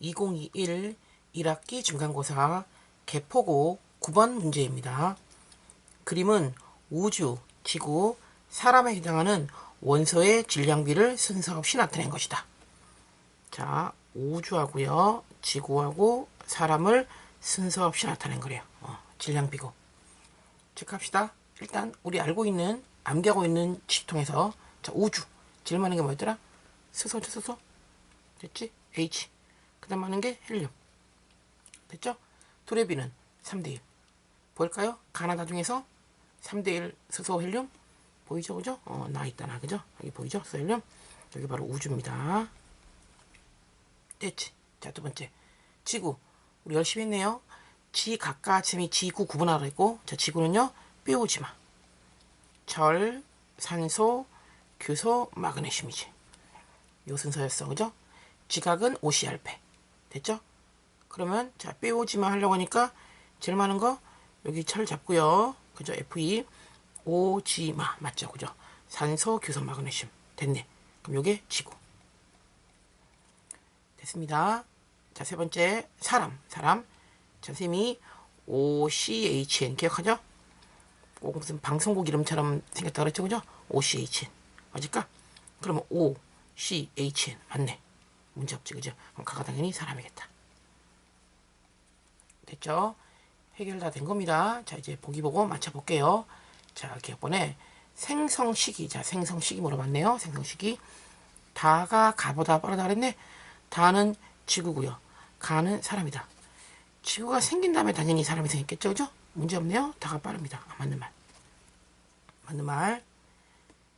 2021 1학기 중간고사 개포고 9번 문제입니다. 그림은 우주, 지구, 사람에 해당하는 원소의 질량비를 순서 없이 나타낸 것이다. 자, 우주하고요, 지구하고 사람을 순서 없이 나타낸 거래요. 어, 질량비고. 체크합시다. 일단 우리 알고 있는 암기하고 있는 지통에서 자 우주 많은 게 뭐였더라? 수소죠 수소 됐지? H 그 다음 많은 게 헬륨 됐죠? 도레비는 3대1 보일까요? 가나다 중에서 3대1 수소 헬륨 보이죠 그죠? 어, 나 있다 나 그죠? 여기 보이죠? 수소 헬륨 여기 바로 우주입니다 됐지? 자 두 번째 지구 우리 열심히 했네요 지 각가침이 지구 구분하라 했고 자 지구는요 빼오지 마. 절, 산소, 규소, 마그네슘이지. 요 순서였어. 그죠? 지각은 OCRP. 됐죠? 그러면 자 빼오지마 하려고 하니까 제일 많은 거 여기 철 잡고요. 그죠? FE 오지마 맞죠? 그죠? 산소, 규소, 마그네슘. 됐네. 그럼 요게 지구. 됐습니다. 자, 세 번째 사람. 사람. 자, 선생님이 OCHN 기억하죠? 꼭 무슨 방송국 이름처럼 생겼다 그랬죠, 그죠? OCHN 맞을까? 그러면 OCHN 맞네. 문제 없지, 그죠? 그럼 가가 당연히 사람이겠다. 됐죠? 해결 다 된 겁니다. 자, 이제 보기 보고 맞춰볼게요. 자, 기억번에 생성 시기. 자, 생성 시기 물어봤네요. 생성 시기. 다가 가보다 빠르다 그랬네. 다는 지구고요. 가는 사람이다. 지구가 생긴 다음에 당연히 사람이 생겼겠죠, 그죠? 문제 없네요. 다가 빠릅니다. 아, 맞는 말. 맞는 말.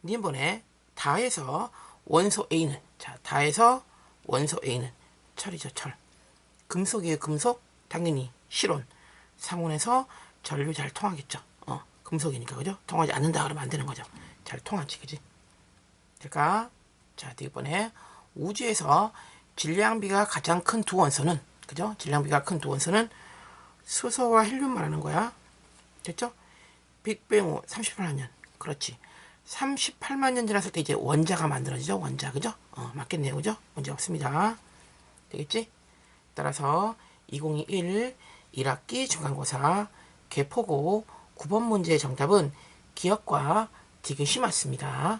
니번에 다에서 원소 A는 자 다에서 원소 A는 철이죠 철. 금속이에요 금속 당연히 실온. 상온에서 전류 잘 통하겠죠. 어 금속이니까 그죠? 통하지 않는다 그러면 안 되는 거죠. 잘 통하지 그지? 될까? 자 이번에 우주에서 질량비가 가장 큰 두 원소는 그죠? 질량비가 큰 두 원소는 수소와 헬륨 말하는 거야. 됐죠? 빅뱅 후 38만 년. 그렇지. 38만 년 지났을 때 이제 원자가 만들어지죠. 원자. 그죠? 어, 맞겠네요. 그죠? 문제 없습니다. 되겠지? 따라서 2021 1학기 중간고사 개포고 9번 문제의 정답은 기억과 디귿이 맞습니다.